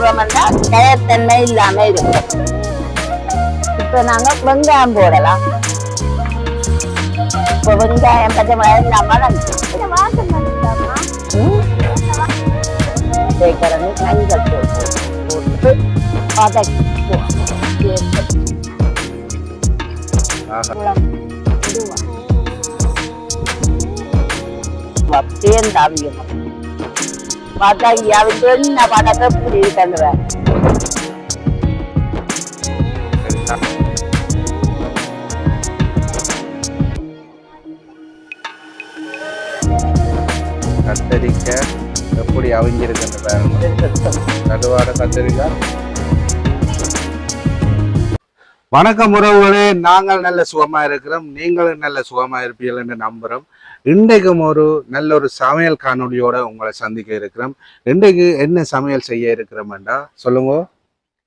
போட்டுறோம்னா கயத்தன்மை இல்லாம இருக்கும் இப்ப நாங்க வெங்காயம் போடலாம் இப்ப வெங்காயம் பச்சை மிளகாய் இல்லாம தேக்கரண்டு மஞ்சள் தூள் போட்டு வதக்கி ஆஹா. தேர்ந்தாவியும் வதக்கி அவங்க என்ன பார்த்தாக்க இப்படி இருக்கின்றேன் சரி, கத்தரிக்காய் எப்படி அவிஞ்சிருக்குன்னு பாருங்க. நடுவாட கத்தரிக்காய் வணக்கம் உறவுகளே. நாங்கள் நல்ல சுகமா இருக்கிறோம். நீங்களும் நல்ல சுகமா இருப்பீர்கள் என்று நம்புறோம் இன்றைக்கும் ஒரு நல்ல ஒரு சமையல் காணொளியோட உங்களை சந்திக்க இருக்கிறோம். இன்றைக்கு என்ன சமையல் செய்ய இருக்கிறோம்டா சொல்லுங்க.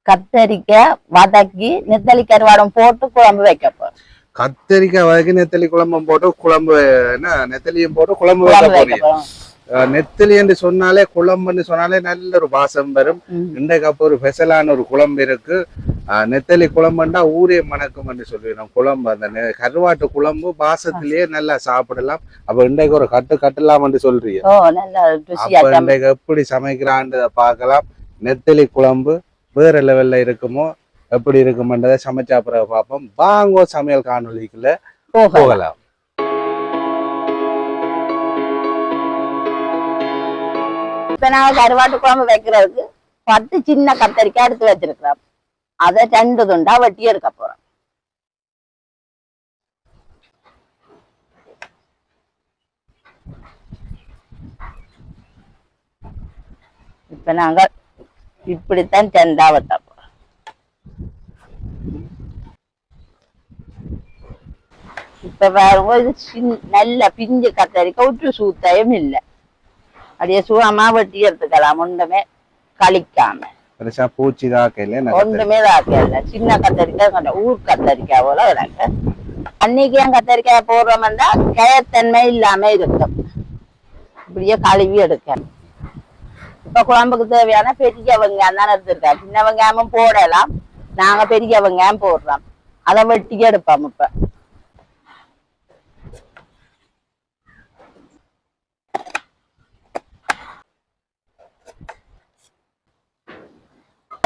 கத்தரிக்காய் வதக்கி நெத்தலி கருவாடம் போட்டு குழம்பு வைக்க கத்தரிக்காய் வதக்கி நெத்தலி குழம்பும் போட்டு குழம்பு என்ன நெத்தலியும் போட்டு குழம்பு வைக்க போறீங்க. நெத்தலி என்று சொன்னாலே குழம்புன்னு சொன்னாலே நல்ல ஒரு வாசம் வரும். இன்றைக்கு அப்போ ஒரு ஸ்பெஷலான ஒரு குழம்பு இருக்கு. நெத்தலி குழம்புண்டா ஊரே மணக்கும் என்று சொல்லிடுறோம் குழம்பு அந்த கருவாட்டு குழம்பு வாசத்திலேயே நல்லா சாப்பிடலாம். அப்ப இன்றைக்கு ஒரு கட்டு கட்டலாம் என்று சொல்றீங்க அப்ப இன்றைக்கு எப்படி சமைக்கிறான்றத பார்க்கலாம். நெத்தலி குழம்பு வேற லெவல்ல இருக்குமோ எப்படி இருக்குமன்றதை சமைச்சா பிறகு பார்ப்போம். வாங்கோ சமையல் காணொலிக்குள்ள போகலாம். இப்ப நாங்க கருவாட்டு குழம்பு வைக்கிறதுக்கு பத்து சின்ன கத்தரிக்காய் எடுத்து வச்சிருக்கிறோம். அதை ரெண்டு துண்டா வெட்டி எடுக்க போறோம். இப்ப நாங்க இப்படித்தான் தெண்டா வெட்ட போறோம். இப்ப பாருங்க இது நல்ல பிஞ்சு கத்தரிக்க உற்று சூத்தையும் இல்லை. அப்படியே சுகமா வெட்டி எடுத்துக்கலாம் ஒன்றுமே கழிக்காம. பெருசா பூச்சி தான் கையில ஒன்றுமே தாக்கல சின்ன கத்தரிக்காய் கண்ட ஊர் கத்தரிக்காய் போல கிடக்கு அன்னைக்கு என் கத்தரிக்காய் போடுறோம்னா கயத்தன்மை இல்லாம இருக்கும் இப்படியே கழுவி எடுக்கணும். இப்ப குழம்புக்கு தேவையான பெரிய வெங்காயம் தான் எடுத்திருக்கேன். சின்ன வெங்காயமும் போடலாம். நாங்க பெரிய வெங்காயம் போடுறோம். அதை வெட்டி எடுப்போம் இப்ப.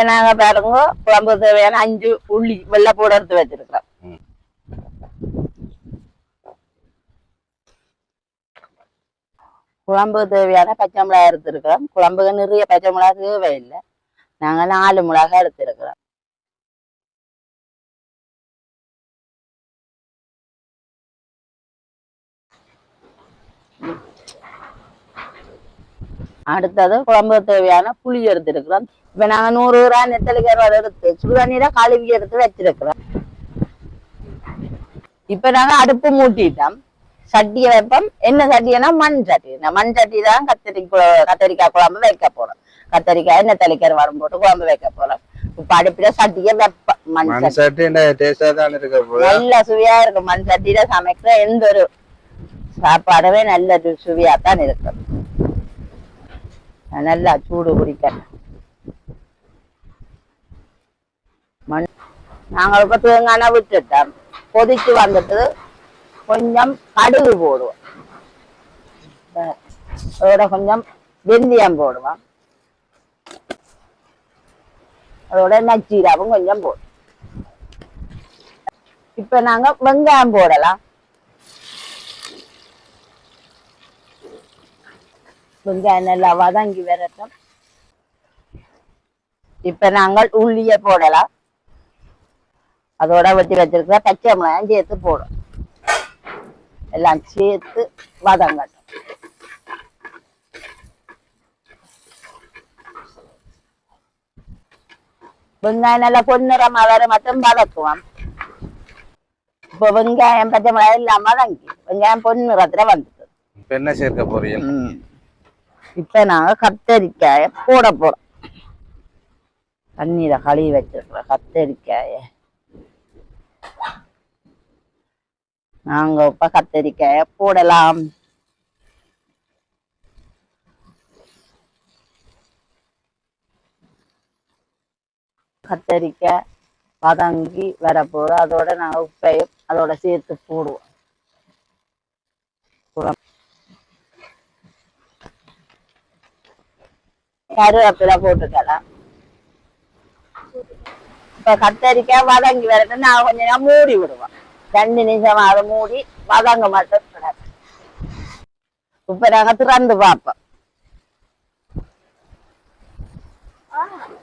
நாங்க பாருங்க குழம்பு தேவையான அஞ்சு உள்ளி வெள்ளை பூட எடுத்து வச்சிருக்கிறோம். குழம்பு தேவையான பச்சை மிளகாய் எடுத்திருக்கிறோம். குழம்புக்கு நிறைய பச்சை மிளகாய் தேவையில்லை. நாங்க நாலு மிளகாய் எடுத்திருக்கிறோம். அடுத்தது குழம்பு தேவையான புளி எடுத்திருக்கிறோம். இப்ப நாங்க நூறு கிராம் நெத்தலி கருவாடு எடுத்து சுடுதண்ணீரை கழுவி எடுத்து வச்சிருக்கிறோம். இப்ப நாங்க அடுப்பு மூட்டிட்டோம். சட்டியை வைப்போம். என்ன சட்டினா மண் சட்டி. இந்த மண் சட்டி தான் கத்திரி கத்தரிக்காய் குழம்பு வைக்க போறோம். கத்தரிக்காய் நெத்தலி கருவாடு போட்டு குழம்பு வைக்க போறோம். இப்ப அடுப்புல சட்டியை வைப்போம் மண் சட்டி. நல்ல சுவையா இருக்கும். மண் சட்டியில சமைக்கிற எந்த ஒரு சாப்பாடுமே நல்ல சுவையா தான் இருக்கும். நல்லா சூடு குடிக்க மண் நாங்கள் இப்ப தேங்காய் விட்டுட்டோம். கொதிச்சு வந்துட்டு கொஞ்சம் கடுகு போடுவோம். அதோட கொஞ்சம் வெந்தயம் போடுவோம். அதோட நச்சீராவும் கொஞ்சம் போடுவோம். இப்போ நாங்கள் வெங்காயம் போடலாம். வெங்காயம் நல்லா வதங்கி வரட்டும் இப்ப நாங்கள் உள்ளிய போடலாம். அதோட வெட்டி வச்சிருக்கிற பச்சை மிளகாயும் சேர்த்து போடும். எல்லாம் சேர்த்து வதங்கட்டும். வெங்காயம் நல்லா பொன்னிறமா வர மட்டும் வதக்குவோம். இப்போ வெங்காயம் பச்சை மிளகாய் இல்லாம வதங்கி வெங்காயம் பொன்னிறத்துல வந்துட்டு. என்ன சேர்க்க போறீங்க? இப்ப நாங்க கத்தரிக்காய போட போகிறோம் தண்ணீரை கழுவி வச்சிருக்கிறோம் கத்தரிக்காய. நாங்க இப்போ கத்தரிக்காய போடலாம். கத்தரிக்காய் வதங்கி வரப்போகுது. அதோட நாங்கள் உப்பையும் அதோட சேர்த்து போடுவோம். கருவேப்பிலை போட்டுக்கலாம் இப்ப கத்தரிக்காய் வதங்கி வரட்டு நான் கொஞ்ச நேரம் மூடி விடுவோம் ரெண்டு நிமிஷம் அதை மூடி வதங்க மட்டும். இப்ப நாங்க திறந்து பார்ப்போம்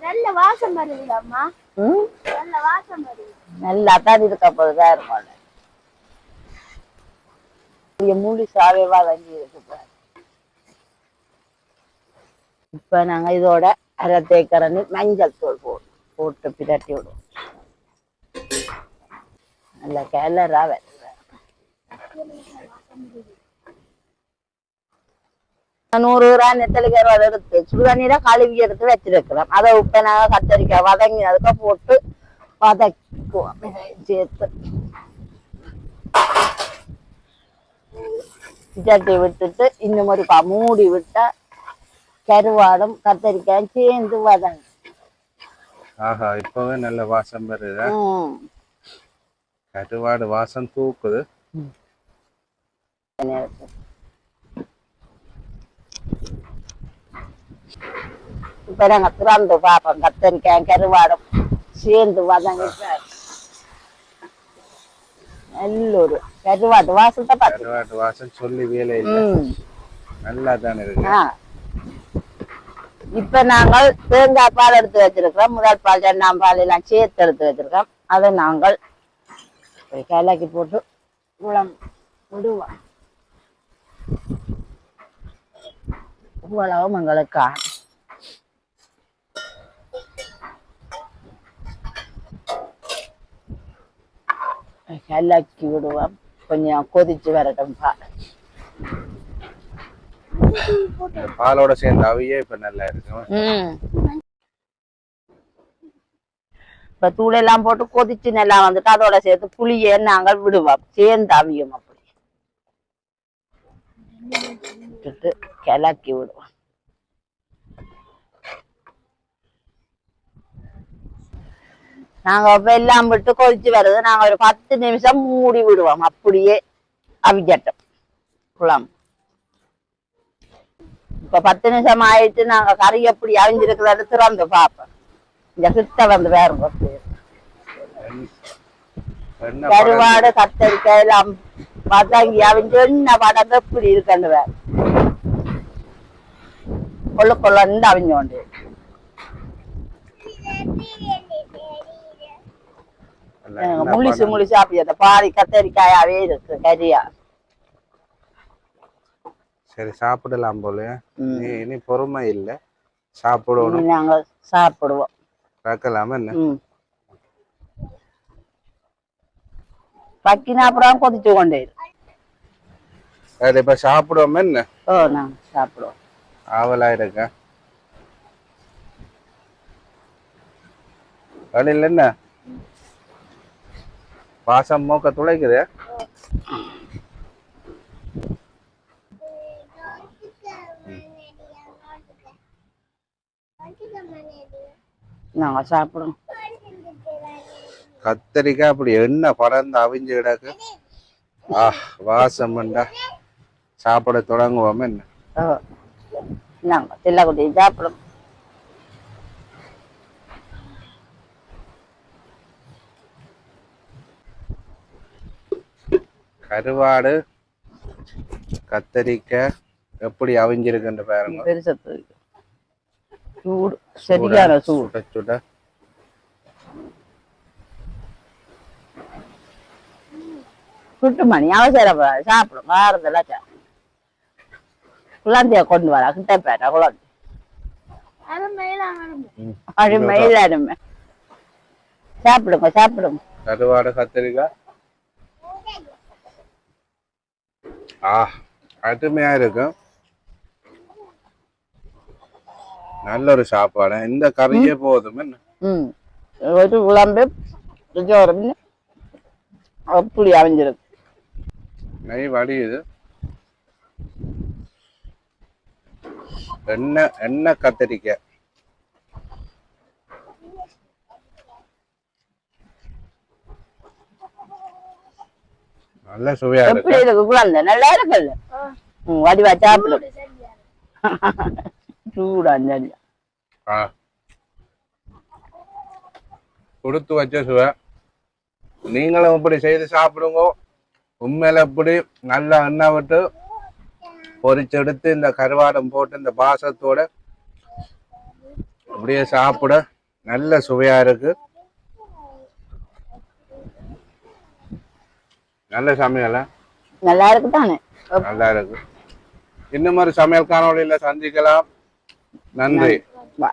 நல்ல வாசம் வருதுடாம்மா ம்? நல்ல வாசம் வருது. நல்லா தான் இருக்க போதுதான் இருக்கும். மூடி சாவே வதங்கி இருக்கு. இப்போ நாங்க இதோட அரை தேக்கரண்டி மஞ்சள் தூள் போடுவோம் போட்டு பிரட்டி விடுவோம். நல்ல கலரா வருது. நூறு கிராம் நெத்தலி கருவாடு எடுத்து சுடுதண்ணீரை கழுவி எடுத்து வச்சிருக்கிறோம். அதை உப்பை நாங்க கத்தரிக்காய் வதங்கி அதுக்கு போட்டு வதக்குவோம். சேர்த்து. விட்டுட்டு இன்னும் ஒரு மூடி விட்டா கருவாடும் கத்தரிக்காயும் சேர்ந்து வதங்கும். ஆஹா இப்பவே நல்ல வாசம் வருது. கருவாடு வாசம் தூக்குது. இப்ப நாங்க திறந்து பார்ப்போம் கத்தரிக்காய் கருவாடும் சேர்ந்து வதங்கிட்டார். நல்லொரு கருவாட்டு வாசத்தை பார்த்து கருவாடு வாசம் சொல்லி வேலை இல்லை நல்லா தானே இருக்கு. இப்ப நாங்கள் தேங்காய் பால் எடுத்து வச்சிருக்கிறோம். முதல் பால் ரெண்டாம் பால் எல்லாம் சேர்த்து எடுத்து வச்சிருக்கோம் அதை நாங்கள் கலக்கி போட்டு உளம் விடுவோம். இவ்வளவும் எங்களுக்கா? கலக்கி விடுவோம். கொஞ்சம் கொதிச்சு வரட்டும் பால். பாலோட சேர்ந்த அவையே இப்ப நல்லா இருக்கும். இப்ப தூளெல்லாம் போட்டு கொதிச்சு நல்லா வந்துட்டு அதோட சேர்த்து புளியை நாங்கள் விடுவோம். சேர்ந்து அவியும் அப்படி. விட்டுட்டு கிளக்கி விடுவோம். நாங்க வெல்லாம் விட்டு கொதிச்சு வருது நாங்க ஒரு பத்து நிமிஷம் மூடி விடுவோம். அப்படியே அவிச்சட்டும் குழம்பு. இப்ப பத்து நிமிஷம் ஆயிட்டு நாங்க கறி எப்படி அவிஞ்சிருக்கிறத திறந்து பார்ப்போம். இந்த கிட்ட வந்து வேற கருவாடு கத்தரிக்காய் எல்லாம் வதங்கி அவிஞ்சு என்ன படம் எப்படி இருக்குன்னு வேற. கொள்ள கொள்ளன்னு அவிஞ்சோண்டு முழிச்சு? முழிச்சு அப்படி அந்த பாதி கத்தரிக்காயாவே இருக்கு கரியா சரி சாப்பிடலாம் போல. நீ இனி பொறுமை இல்ல. சாப்பிடணும். இனி நாங்க சாப்பிடுவோம். பார்க்கலாமா என்ன? பக்கினா அப்புறம் கொதிச்சு கொண்டே. சரி இப்ப சாப்பிடுவோமா என்ன? ஓ நாங்க சாப்பிடுவோம். ஆவலா இருக்க. வழியில் என்ன? வாசம் மூக்க துளைக்குது? நாங்க சாப்பிடுவோம் கத்தரிக்காய் அப்படி எண்ணெய் படர்ந்து அவிஞ்சு கிடக்கு? ஆ வாசம் பண்ணா சாப்பிட தொடங்குவோம் என்ன? ஓ நாங்க தில்லக்குட்டி சாப்பிடுவோம் கருவாடு கத்தரிக்காய் எப்படி அவிஞ்சிருக்குன்னு பாருங்க. பெருசத்து சூடு சரியான சூடு சுட. சுட சுட்டு மணி அவசரப்படாது சாப்பிடும் வாரதெல்லாம் சாப்பிடும் குழந்தைய கொண்டு வர கிட்ட பேட்டா குழந்தை. அது மேலாம் வருது ம். அது மயிலாடுமே சாப்பிடுங்க சாப்பிடுங்க. கருவாடு கத்திரிக்காய் ஆ அருமையா இருக்கும். நல்ல ஒரு சாப்பாடு இந்த கறியே போதும் என்ன ഒരു വിളമ്പ് ചോറിന് പുളി അവഞ്ചിരുന്നു നെയ് വടിയത് എണ്ണ എണ്ണ കത്തിരിക്ക നല്ല സുഖയാണ് എല്ലാവർക്കും വടി വച്ചാപ്പിടും ஆ. கொடுத்து வச்ச சுவை நீங்களும் இப்படி செய்து சாப்பிடுங்க. உண்மையில இப்படி நல்லா எண்ணெய் விட்டு பொரிச்செடுத்து இந்த கருவாடம் போட்டு இந்த பாசத்தோட அப்படியே சாப்பிட நல்ல சுவையா இருக்கு. நல்ல சமையல? நல்லா இருக்கு தானே நல்லா இருக்கு. இன்னும் ஒரு சமையல் காணொளியில சந்திக்கலாம். நன்றி வா.